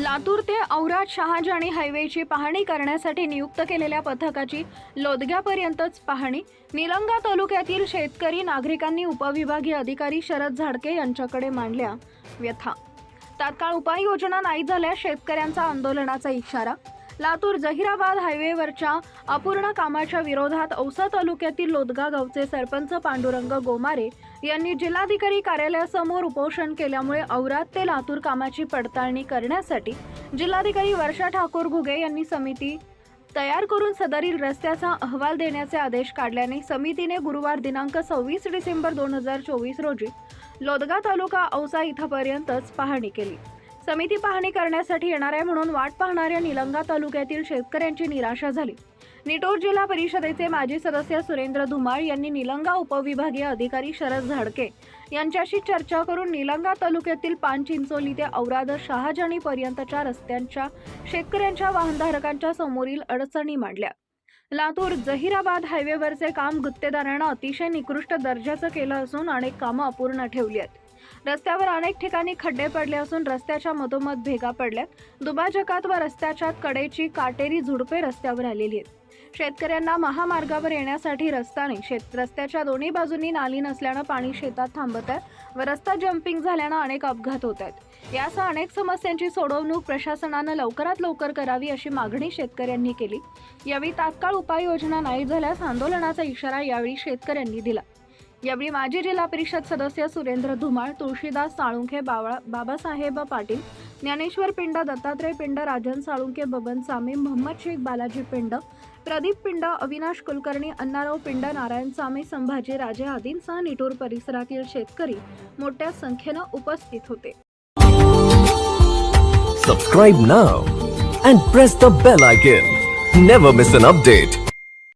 लातूर ते औराद शहाजानी हायवेची पाहणी करण्यासाठी नियुक्त केलेल्या पथकाची लोदग्यापर्यंतच पाहणी. निलंगा तालुक्यातील शेतकरी नागरिकांनी उपविभागीय अधिकारी शरद झाडके यांच्याकडे मांडल्या. व्यथा. तात्काळ उपाययोजना नाही झाल्यास शेतकऱ्यांचा आंदोलनाचा इशारा लातूर जहिराबाद हायवेवरच्या अपूर्ण कामाच्या विरोधात औसा तालुक्यातील लोदगा गावचे सरपंच पांडुरंग गोमारे यांनी जिल्हाधिकारी कार्यालयासमोर उपोषण केल्यामुळे औराद ते लातूर कामाची पडताळणी करण्यासाठी जिल्हाधिकारी वर्षा ठाकूर घुगे यांनी समिती तयार करून सदरील रस्त्याचा अहवाल देण्याचे आदेश काढल्याने समितीने गुरुवार दिनांक सव्वीस डिसेंबर दोन हजार चोवीस रोजी लोदगा तालुका औसा इथपर्यंतच पाहणी केली. समिती पाहणी करण्यासाठी येणार आहे म्हणून वाट पाहणाऱ्या निलंगा तालुक्यातील शेतकऱ्यांची निराशा झाली. निटोर जिल्हा परिषदेचे माजी सदस्य सुरेंद्र धुमाळ यांनी निलंगा उपविभागीय अधिकारी शरद झाडके यांच्याशी चर्चा करून निलंगा तालुक्यातील पानचिंचोली ते औराद शहाजणी पर्यंतच्या रस्त्यांच्या शेतकऱ्यांच्या वाहनधारकांच्या समोरील अडचणी मांडल्या. लातूर जहिराबाद हायवेवरचे काम गुत्तेदारांना अतिशय निकृष्ट दर्जाचं केलं असून अनेक कामं अपूर्ण ठेवली आहेत. रस्त्यावर अनेक ठिकाणी खड्डे पडले असून रस्त्याच्या मधोमध भेगा पडल्यात. दुभाजकात व रस्त्याच्या कडेची काटेरी झुडपे रस्त्यावर आलेली आहेत. शेतकऱ्यांना महामार्गावर येण्यासाठी रस्ताने शेत रस्त्याच्या दोन्ही बाजूंनी नाली नसल्यानं पाणी शेतात थांबत आहे व रस्ता जम्पिंग झाल्यानं अनेक अपघात होत आहेत. यासह अनेक समस्यांची सोडवणूक प्रशासनानं लवकरात लवकर करावी अशी मागणी शेतकऱ्यांनी केली. यावेळी तात्काळ उपाययोजना नाही झाल्यास आंदोलनाचा इशारा यावेळी शेतकऱ्यांनी दिला. यावेळी माजी जिल्हा परिषद सदस्य सुरेंद्र धुमाळ तुळशीदास साळुंखे बावळा बाबासाहेब पाटील ज्ञानेश्वर पिंड दत्तात्रय पिंड राजन साळुंके बबन सामे मोहम्मद शेख बालाजी पिंड प्रदीप पिंड अविनाश कुलकर्णी अण्णाराव पिंड नारायण सामे संभाजी राजे आदींसह निटूर परिसरातील शेतकरी मोठ्या संख्येनं उपस्थित होते. Subscribe now and press the bell icon never miss an update